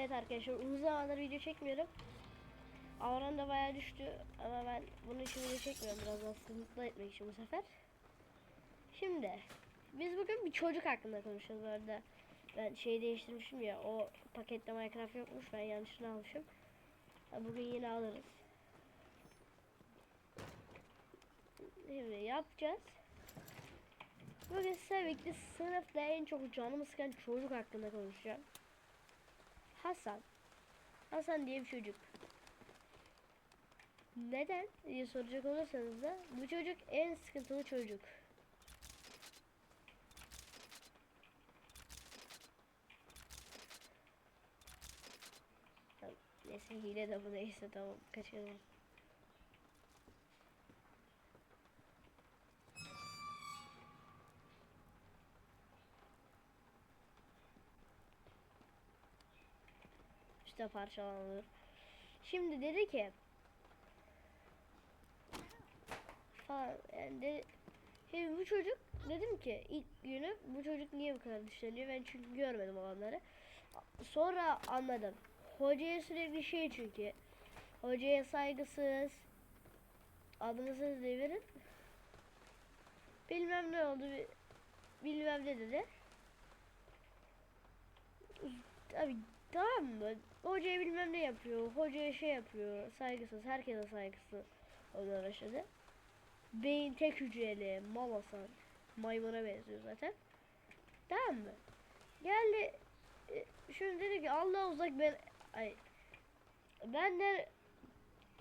Evet arkadaşlar uzun zamandır video çekmiyorum. Avran da bayağı düştü ama ben bunun için video çekmiyorum biraz daha mutlu etmek için bu sefer. Şimdi biz bugün bir çocuk hakkında konuşacağız bu arada. Ben şey değiştirmişim ya o pakette Minecraft yokmuş ben yanlışını almışım. Bugün yine alırız. Şimdi yapacağız. Bugün size sınıfta en çok canımı sıkan çocuk hakkında konuşacağım. Hasan. Hasan diye bir çocuk. Neden diye soracak olursanız da bu çocuk en sıkıntılı çocuk. Neyse hile de bu neyse tamam kaçırdım. İşte parçalanır. Şimdi dedi ki falan yani bu çocuk dedim ki ilk günü bu çocuk niye bu kadar dışlanıyor ben çünkü görmedim olanları. Sonra anladım. Hocaya sürekli şey çünkü hocaya saygısız adınızı devirin bilmem ne oldu bi- bilmem ne dedi. Tabii tamam mı? Hocaya bilmem ne yapıyor. Hocaya şey yapıyor. Saygısız. Herkese saygısız olmaya başladı. Beyin tek hücreli. Mamasan. Maymuna benziyor zaten. Tamam mı? Geldi. e, Şimdi dedi ki Allah uzak ben ay ben de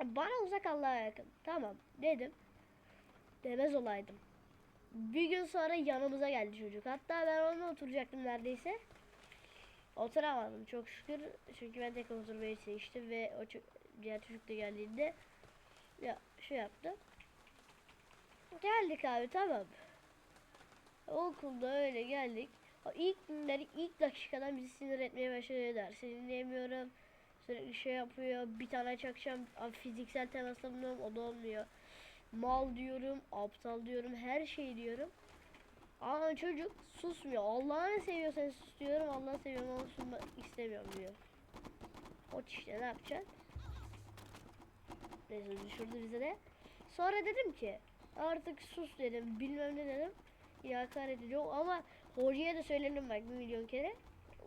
bana uzak Allah'a yakın. Tamam dedim. Demez olaydım. Bir gün sonra yanımıza geldi çocuk. Hatta ben onunla oturacaktım neredeyse. Oturamadım çok şükür. Çünkü ben tek oturmayı seçtim ve o diğer çocuk da geldiğinde ya şey yaptı. Geldik abi tamam. Okulda öyle geldik. O ilk günleri ilk dakikadan bizi sinir etmeye başladı dersi dinleyemiyorum. Sürekli şey yapıyor. Bir tane çakacağım. Fiziksel temasla buluyorum. O da olmuyor. Mal diyorum. Aptal diyorum. Her şey diyorum. Ama çocuk susmuyor. Allah'ını seviyorsan sus diyorum. Allah'ını seviyorum ama susmak istemiyorum diyor. O işte ne yapacaksın? Neyse düşürdü bize de. Sonra dedim ki artık sus dedim. Bilmem ne dedim. Ya hakaret ediyor ama hocaya da söyledim bak bir milyon kere.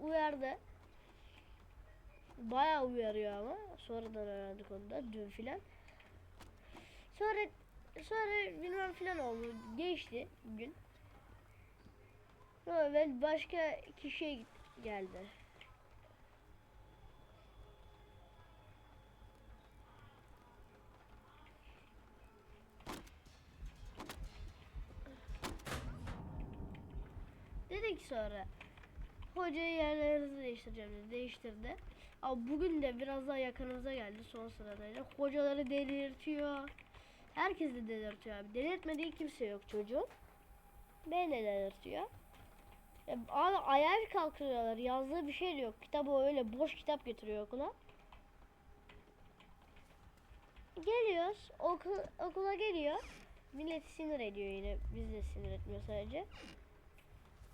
Uyardı. Bayağı uyarıyor ama. Sonradan öğrendik onu da dün filan. Sonra sonra bilmem filan oldu. Geçti gün. Sonra ben başka kişiye geldi. Dedik sonra hocayı yerlerinizi değiştireceğim dedi. Değiştirdi. Ama bugün de biraz daha yakınımıza geldi son sıradaydı. Hocaları delirtiyor. Herkes de delirtiyor abi. Delirtmediği kimse yok çocuğun. Beni de delirtiyor. Ya abi ayağa kalkıyorlar. Yazdığı bir şey yok. Kitabı öyle boş kitap getiriyor okula. Geliyoruz. Okul, okula geliyor. Milleti sinir ediyor yine. Biz de sinir etmiyor sadece.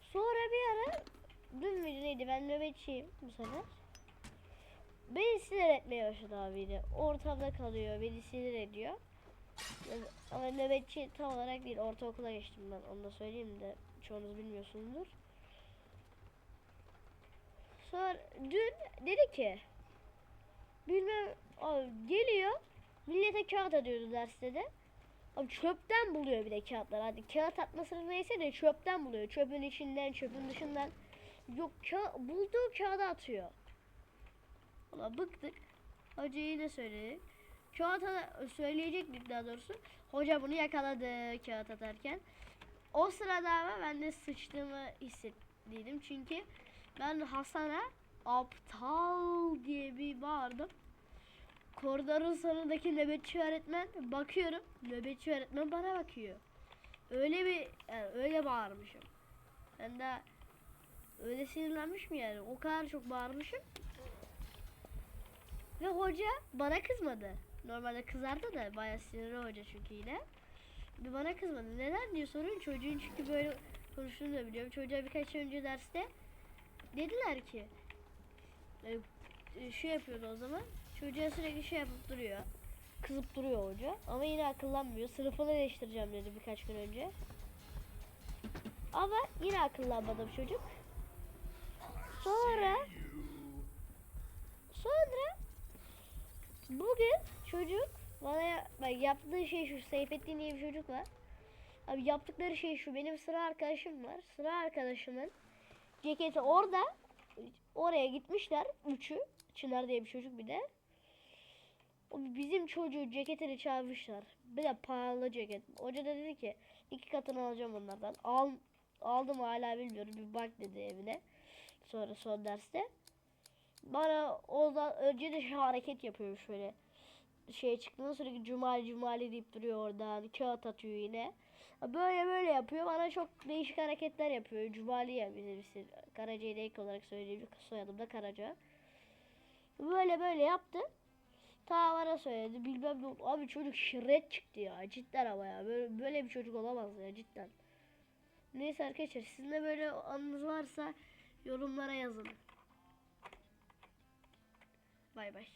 Sonra bir ara dün müydü neydi ben nöbetçiyim bu sefer. Beni sinir etmeye başladı abi yine. Ortamda kalıyor. Beni sinir ediyor. Ama nöbetçi tam olarak değil. Ortaokula geçtim ben. Onu da söyleyeyim de çoğunuz bilmiyorsunuzdur. Sonra dün dedi ki bilmem abi geliyor millete kağıt atıyordu derste de. Abi çöpten buluyor bir de kağıtlar. Hadi kağıt atmasını neyse de çöpten buluyor. Çöpün içinden, çöpün dışından. Yok ka- bulduğu kağıdı atıyor. Valla bıktık. Hoca yine söyledi. Kağıt söyleyecektik daha doğrusu. Hoca bunu yakaladı kağıt atarken. O sırada ama ben de sıçtığımı hissettiydim. Çünkü ben Hasan'a aptal diye bir bağırdım. Koridorun sonundaki nöbetçi öğretmen bakıyorum. Nöbetçi öğretmen bana bakıyor. Öyle bir yani öyle bağırmışım. Ben de öyle sinirlenmiş mi yani? O kadar çok bağırmışım. Ve hoca bana kızmadı. Normalde kızardı da bayağı sinirli hoca çünkü yine. Bir bana kızmadı. Neden diye sorun çocuğun çünkü böyle konuştuğunu da biliyorum. Çocuğa birkaç önce derste dediler ki e, e, şey yapıyordu o zaman. Çocuğa sürekli şey yapıp duruyor. Kızıp duruyor hoca. Ama yine akıllanmıyor. Sınıfını değiştireceğim dedi birkaç gün önce. Ama yine akıllanmadı bu çocuk. Sonra sonra bugün çocuk bana bak yaptığı şey şu Seyfettin diye bir çocuk var. Abi yaptıkları şey şu benim sıra arkadaşım var. Sıra arkadaşımın ceketi orada oraya gitmişler üçü. Çınar diye bir çocuk bir de. Bizim çocuğu ceketini çalmışlar. Bir de pahalı ceket. Hoca da dedi ki iki katını alacağım onlardan. Al, aldım hala bilmiyorum. Bir bak dedi evine. Sonra son derste. Bana oradan önce de şu hareket yapıyor şöyle. Şey çıktığında sürekli cumali cumali deyip duruyor oradan. Kağıt atıyor yine. Böyle böyle yapıyor. Bana çok değişik hareketler yapıyor. Cumali ya bizim işte Karaca'yı da ek olarak söyleyeyim. Soyadım da Karaca. Böyle böyle yaptı. Ta bana söyledi. Bilmem ne. Abi çocuk şirret çıktı ya. Cidden ama ya. Böyle, böyle bir çocuk olamaz ya cidden. Neyse arkadaşlar sizin de böyle anınız varsa yorumlara yazın. Bay bay.